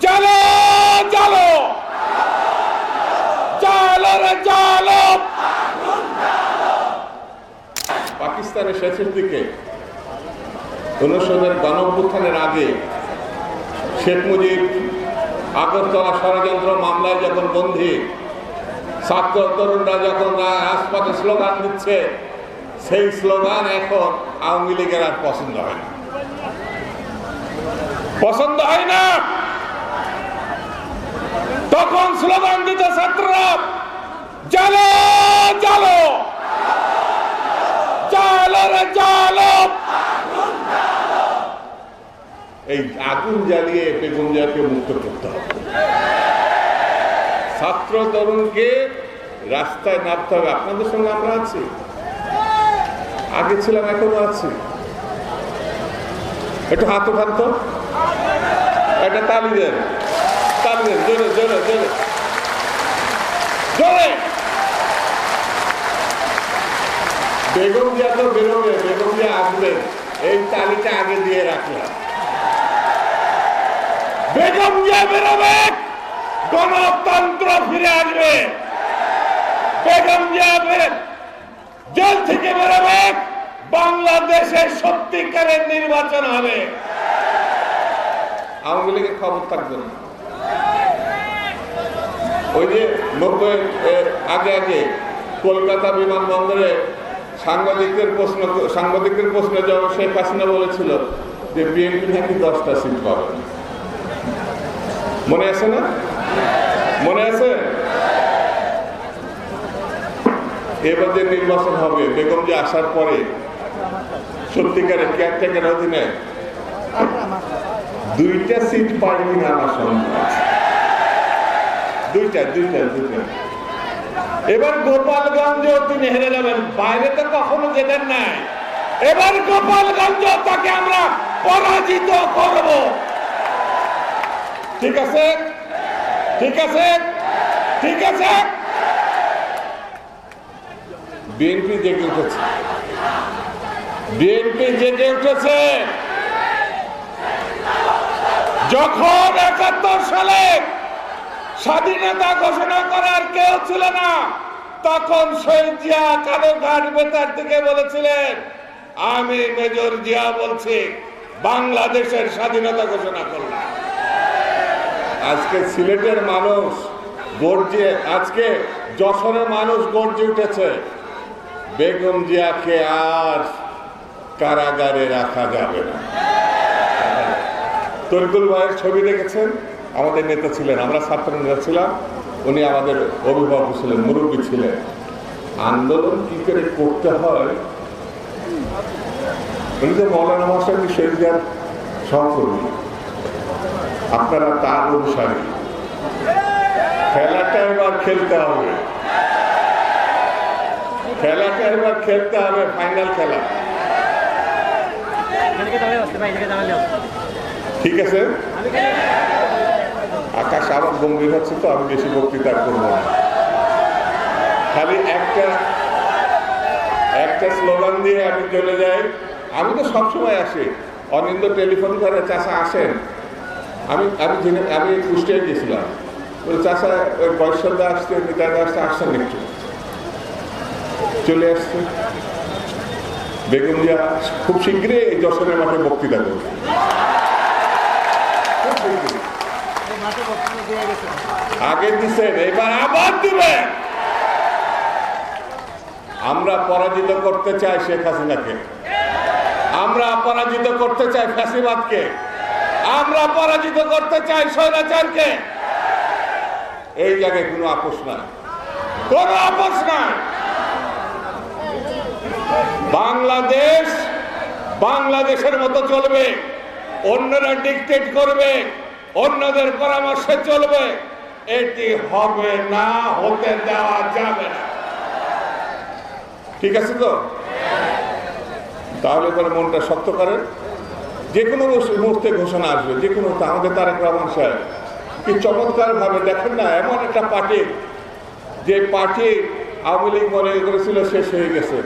জালো জালো। জালো রে জালো। পাকিস্তানের শেষের দিকে অনুষদের গণঅভ্যুত্থানের আগে শেখ মুজিব আগরতলা ষড়যন্ত্র মামলায় যখন বন্দী ছাত্র তরুণরা যখন রাজপথে স্লোগান দিচ্ছে সেই স্লোগান এখন আওয়ামী লীগের আর পছন্দ হয় না। পছন্দ হয় না। তখন স্লোগান দিত ছাত্ররা, জালো জালো জালো রে জালো। এই আগুন জ্বালিয়ে বেগুন জিয়াকে মুক্ত করতে হবে। ছাত্র তরুণকে রাস্তায় নামতে হবে। আপনাদের সঙ্গে আমরা আছি। আগে ছিলাম, এখনও আছি। একটু হাত উঠান তো। একটা তালি দেন। তালি দেন জোরে জোরে জোরে জোরে বেগম জিয়া তো বেরোবে বেগম জিয়া আসবেন এই তালিটা আগে দিয়ে রাখলাম বেগম জিয়া বেরোবে গণতন্ত্র ফিরে আসবে বেগম জিয়া বের- জেল থেকে বেরোবে। বাংলাদেশের সত্যিকারের নির্বাচন হবে। আওয়ামী লীগের খবর থাকবে না। ওই যে নব্বই আগে আগে কলকাতা বিমানবন্দরে সাংবাদিকদের প্রশ্ন সাংবাদিকদের প্রশ্ন জবাব শেখ হাসিনা বলেছিল যে বিএনপি নাকি দশটা সিট পাবে। মনে আছে না? মনে আছে? এবার যে নির্বাচন হবে, বেগম যে আসার পরে সত্যিকারের কেয়ারটেকার অধীনে দুইটা সিট পারবি না আমার সন্দেহ দুইটা দুইটা দুইটা। এবার গোপালগঞ্জেও তিনি হেরে যাবেন। বাইরে তো কখনো যেতেন নাই। এবার গোপালগঞ্জ তাকে আমরা পরাজিত করব। ঠিক আছে? ঠিক আছে? ঠিক আছে? বিএনপি জেগে উঠেছে। বিএনপি জেগে উঠেছে। যখন একাত্তর সালে স্বাধীনতা ঘোষণা করার কেউ ছিল না, তখন শহীদ জিয়া কালো ঘাট বেতার থেকে বলেছিলেন, আমি মেজর জিয়া বলছি, বাংলাদেশের স্বাধীনতা ঘোষণা করলাম। আজকে সিলেটের মানুষ গর্জে, আজকে যশোরের মানুষ গর্জে উঠেছে, বেগম জিয়াকে আর কারাগারে রাখা যাবে না। তরিকুল ভাইয়ের ছবি দেখেছেন? আমাদের নেতা ছিলেন, আমরা ছাত্র নেতা ছিলাম, উনি আমাদের অভিভাবক ছিলেন, মুরব্বী ছিলেন। আন্দোলন কি করে করতে হয়? উনি তো মৌলানা মহাশয় শহীদার সহকর্মী। আপনারা তার অনুসারী। খেলাটা এবার খেলতে হবে। খেলাটা এবার খেলতে হবে, ফাইনাল খেলা। ঠিক আছে? আকাশ আবার গম্ভীর হচ্ছে তো, আমি বেশি বক্তৃতা করব না। খালি একটা একটা স্লোগান দিয়ে আমি চলে যাই। আমি তো সবসময় আসি। অনিন্দ টেলিফোন করে চাষা আসেন। আমি আমি আমি কুষ্টিয়ায় গেছিলাম ওই চাষা ওই বয়সদা আসছে নিতাইদা আসছে, আসছেন একটু। চলে আসছে। বেগম জিয়া, খুব শীঘ্রই এই দর্শনের মাঠে বক্তৃতা করবে। আগে দিছেন, এবার আবার দিবেন। আমরা পরাজিত করতে চাই শেখ হাসিনাকে। আমরা পরাজিত করতে চাই ফ্যাসিবাদকে। আমরা পরাজিত করতে চাই স্বৈরাচারকে। এই জায়গায় কোনো আপোষ নাই। কোনো আপোষ নাই। বাংলাদেশ বাংলাদেশের মতো চলবে। অন্যরা ডিকটেট করবে, অন্যদের পরামর্শে চলবে। এটি হবে না, হতে দেওয়া যাবে না। ঠিক আছে তো? তাহলে পরে মনটা শক্ত করেন। যে কোনো মুহূর্তে ঘোষণা আসবে যে কোনো আমাদের তারেক রহমান সাহেব, কি চমৎকার ভাবে দেখেন না, এমন একটা পার্টি, যে পার্টি আওয়ামী লীগ মনে করেছিল শেষ হয়ে গেছে।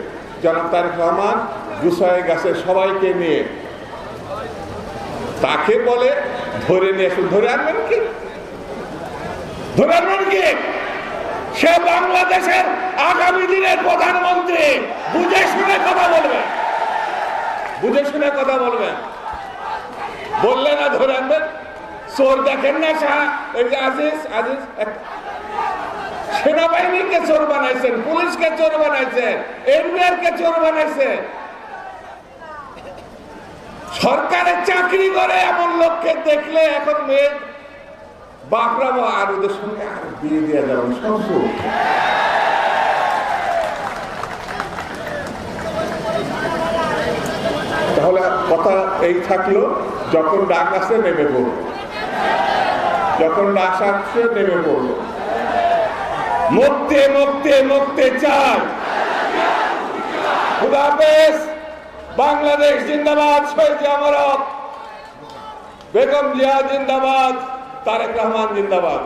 যেন তারেক রহমান গুছায় গেছে সবাইকে নিয়ে। তাকে বলে, ধরে নিয়ে ধরে আনবেন কি? ধরে আনবেন কি? সে বাংলাদেশের আগামী দিনের প্রধানমন্ত্রী। বুঝে শুনে কথা বলবে। বুঝে শুনে কথা বলবেন বললে না ধরে আনবেন? চোর দেখেন না আজিজ আজিজ সেনাবাহিনীকে চোর বানাইছেন, পুলিশকে চোর বানাইছেন এনবিআর কে চোর বানাইছেন সরকারের চাকরি করে এমন লোককে দেখলে এখন মেয়ে বাপরাবো আর ওদের সঙ্গে আর বিয়ে দেওয়া যাবে সব তাহলে কথা এই থাকল, যখন ডাক আসে নেমে পড়ব যখন ডাক আসছে নেমে পড়ব মুক্তি মুক্তি মুক্তি চাই হাফেজ। বাংলাদেশ জিন্দাবাদ শহীদ আমরত বেগম জিয়া জিন্দাবাদ তারেক রহমান জিন্দাবাদ।